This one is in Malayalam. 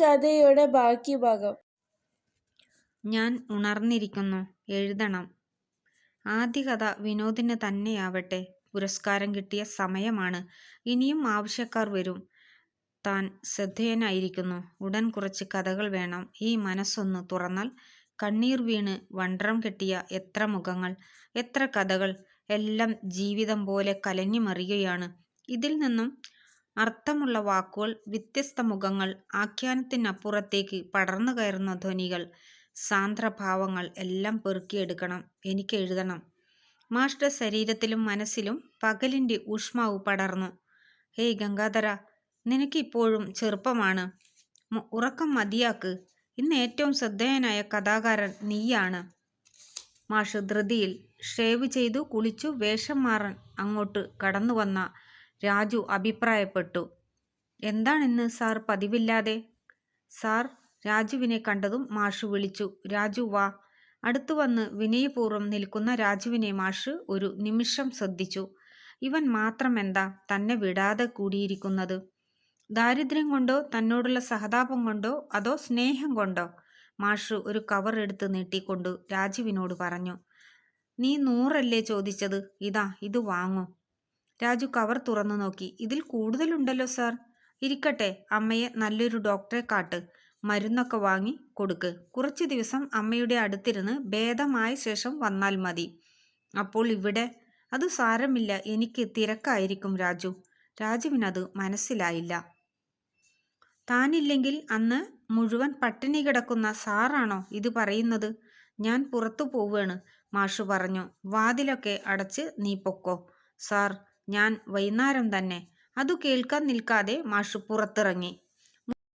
കഥയുടെ ബാക്കി ഭാഗം. ഞാൻ ഉണർന്നിരിക്കുന്നു. എഴുതണം. ആദ്യ കഥ വിനോദിന് തന്നെയാവട്ടെ. പുരസ്കാരം കിട്ടിയ സമയമാണ്. ഇനിയും ആവശ്യക്കാർ വരും. താൻ ശ്രദ്ധേയനായിരിക്കുന്നു. ഉടൻ കുറച്ച് കഥകൾ വേണം. ഈ മനസ്സൊന്ന് തുറന്നാൽ കണ്ണീർ വീണ് വണ്ടരം കെട്ടിയ എത്ര മുഖങ്ങൾ എത്ര കഥകൾ. എല്ലാം ജീവിതം പോലെ കലങ്ങിമറിയുകയാണ് ഇതിൽ നിന്നും അർത്ഥമുള്ള വാക്കുകൾ വ്യത്യസ്ത മുഖങ്ങൾ ആഖ്യാനത്തിനപ്പുറത്തേക്ക് പടർന്നു കയറുന്ന ധ്വനികൾ സാന്ദ്രഭാവങ്ങൾ എല്ലാം പെറുക്കിയെടുക്കണം. എനിക്ക് എഴുതണം. മാഷ്ട ശരീരത്തിലും മനസ്സിലും പകലിന്റെ ഊഷ്മാവ് പടർന്നു. ഹേയ് ഗംഗാധര നിനക്കിപ്പോഴും ചെറുപ്പമാണ്. ഉറക്കം മതിയാക്ക്. ഇന്ന് ഏറ്റവും ശ്രദ്ധേയനായ കഥാകാരൻ നീയാണ്. മാഷ് ധൃതിയിൽ ഷേവ് ചെയ്തു കുളിച്ചു വേഷം മാറാൻ അങ്ങോട്ട് കടന്നു വന്ന രാജു അഭിപ്രായപ്പെട്ടു. എന്താണിന്ന് സാർ പതിവില്ലാതെ? സാർ രാജുവിനെ കണ്ടതും മാഷ് വിളിച്ചു. രാജു വാ. അടുത്തു വന്ന് വിനയപൂർവം നിൽക്കുന്ന രാജുവിനെ മാഷ് ഒരു നിമിഷം ശ്രദ്ധിച്ചു. ഇവൻ മാത്രമെന്താ തന്നെ വിടാതെ കൂടിയിരിക്കുന്നത്? ദാരിദ്ര്യം കൊണ്ടോ തന്നോടുള്ള സഹതാപം കൊണ്ടോ അതോ സ്നേഹം കൊണ്ടോ? മാഷ് ഒരു കവർ എടുത്ത് നീട്ടിക്കൊണ്ട് രാജുവിനോട് പറഞ്ഞു. നീ നൂറല്ലേ ചോദിച്ചത്? ഇതാ ഇത് വാങ്ങൂ. രാജു കവർ തുറന്നു നോക്കി. ഇതിൽ കൂടുതലുണ്ടല്ലോ സാർ. ഇരിക്കട്ടെ അമ്മയെ നല്ലൊരു ഡോക്ടറെ കാട്ട്. മരുന്നൊക്കെ വാങ്ങി കൊടുക്ക്. കുറച്ച് ദിവസം അമ്മയുടെ അടുത്തിരുന്ന് ഭേദമായ ശേഷം വന്നാൽ മതി. അപ്പോൾ ഇവിടെ അത് സാരമില്ല. എനിക്ക് തിരക്കായിരിക്കും രാജു രാജുവിനത് മനസ്സിലായില്ല. താനില്ലെങ്കിൽ അന്ന് മുഴുവൻ പട്ടിണി കിടക്കുന്ന സാറാണോ ഇത് പറയുന്നത്? ഞാൻ പുറത്തു പോവുകയാണ് മാഷു പറഞ്ഞു. വാതിലൊക്കെ അടച്ച് നീ പൊക്കോ സാർ. ഞാൻ വൈകുന്നേരം തന്നെ. അതു കേൾക്കാൻ നിൽക്കാതെ മാഷ് പുറത്തിറങ്ങി.